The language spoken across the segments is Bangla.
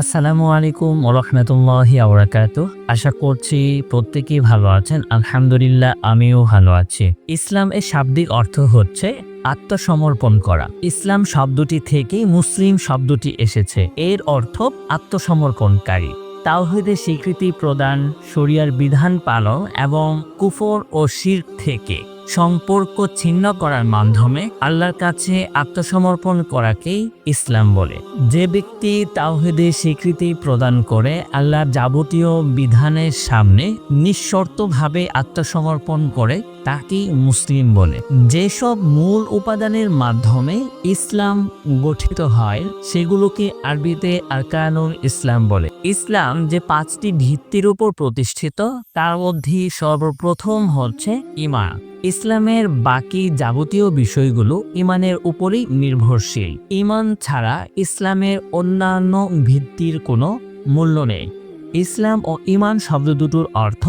আসসালামু আলাইকুম ওরহমতুল্লাহি আবরাকাত আশা করছি প্রত্যেকেই ভালো আছেন। আলহামদুলিল্লাহ, আমিও ভালো আছি। ইসলাম এর শাব্দিক অর্থ হচ্ছে আত্মসমর্পণ করা। ইসলাম শব্দটি থেকেই মুসলিম শব্দটি এসেছে। এর অর্থ আত্মসমর্পণকারী। তাওহিদের স্বীকৃতি প্রদান, শরিয়ার বিধান পালন এবং কুফর ও শির থেকে। সম্পর্ক ছিন্ন করার মাধ্যমে আল্লাহর কাছে আত্মসমর্পণ করাকেই ইসলাম বলে। যে ব্যক্তি তাওহিদের স্বীকৃতি প্রদান করে আল্লাহর যাবতীয় বিধানের সামনে নিঃশর্তভাবে আত্মসমর্পণ করে, তাকেই মুসলিম বলে। যেসব মূল উপাদানের মাধ্যমে ইসলাম গঠিত হয়, সেগুলোকে আরবিতে আরকানুল ইসলাম বলে। ইসলাম যে পাঁচটি ভিত্তির উপর প্রতিষ্ঠিত, তার মধ্যে সর্বপ্রথম হচ্ছে ইমান ইসলামের বাকি যাবতীয় বিষয়গুলো ইমানের উপরেই নির্ভরশীল। ইমান ছাড়া ইসলামের অন্যান্য ভিত্তির কোনো মূল্য নেই। ইসলাম ও ইমান শব্দ দুটোর অর্থ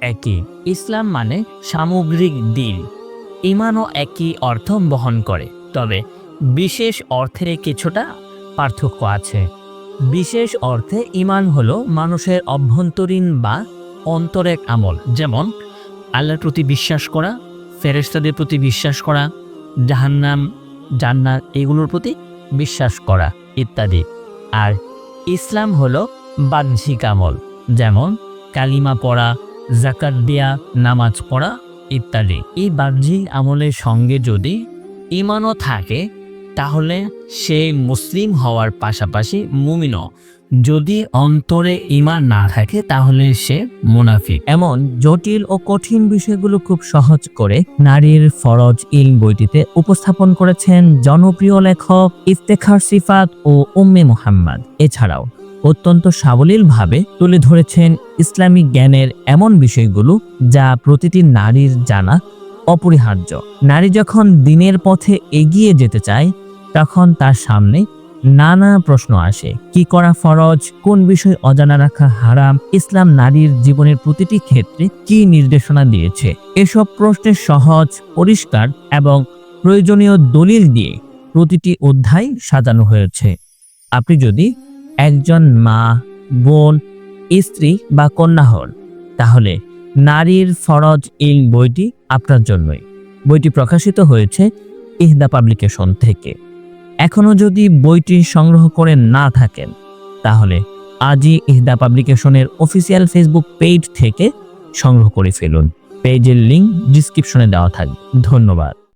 একই। ইসলাম মানে সামগ্রিক দিন। ইমানও একই অর্থ বহন করে। তবে বিশেষ অর্থে কিছুটা পার্থক্য আছে। বিশেষ অর্থে ইমান হলো মানুষের অভ্যন্তরীণ বা অন্তরের আমল। যেমন আল্লাহর প্রতি বিশ্বাস করা ফেরেস্তাদের প্রতি বিশ্বাস করা, জাহান্নাম, জান্নাত এগুলোর প্রতি বিশ্বাস করা ইত্যাদি। আর ইসলাম হলো বাহ্যিক আমল, যেমন কালিমা পড়া জাকাত দেয়া, নামাজ পড়া ইত্যাদি। এই বাহ্যিক আমলের সঙ্গে যদি ইমানও থাকে তাহলে সে মুসলিম হওয়ার পাশাপাশি মুমিনও। যদি অন্তরে ইমান না থাকে, তাহলে সে মুনাফিক। এমন জটিল ও কঠিন বিষয়গুলো খুব সহজ করে নারীর ফরজ ইল বইটিতে উপস্থাপন করেছেন জনপ্রিয় লেখক ইফতেখার সিফাত ও উম্মে মুহাম্মদ। এছাড়াও অত্যন্ত সাবলীলভাবে তুলে ধরেছেন ইসলামিক জ্ঞানের এমন বিষয়গুলো যা প্রতিটি নারীর জানা অপরিহার্য। নারী যখন দিনের পথে এগিয়ে যেতে চায় তখন তার সামনে নানা প্রশ্ন আসে। কি করা ফরজ? কোন বিষয় অজানা রাখা হারাম? ইসলাম নারীর জীবনের প্রতিটি ক্ষেত্রে কি নির্দেশনা দিয়েছে? এসব প্রশ্নের সহজ, পরিষ্কার এবং প্রয়োজনীয় দলিল দিয়ে প্রতিটি অধ্যায় সাজানো হয়েছে। আপনি যদি একজন মা, বোন, স্ত্রী বা কন্যা হন, তাহলে নারীর ফরজ ইল বইটি আপনার জন্যই। বইটি প্রকাশিত হয়েছে ইহদা পাবলিকেশন থেকে। এখনও যদি বইটি সংগ্রহ করে না থাকেন, তাহলে আজই ইহদা পাবলিকেশনের অফিসিয়াল ফেসবুক পেজ থেকে সংগ্রহ করে ফেলুন। পেজের লিঙ্ক ডিসক্রিপশনে দেওয়া থাকবে। ধন্যবাদ।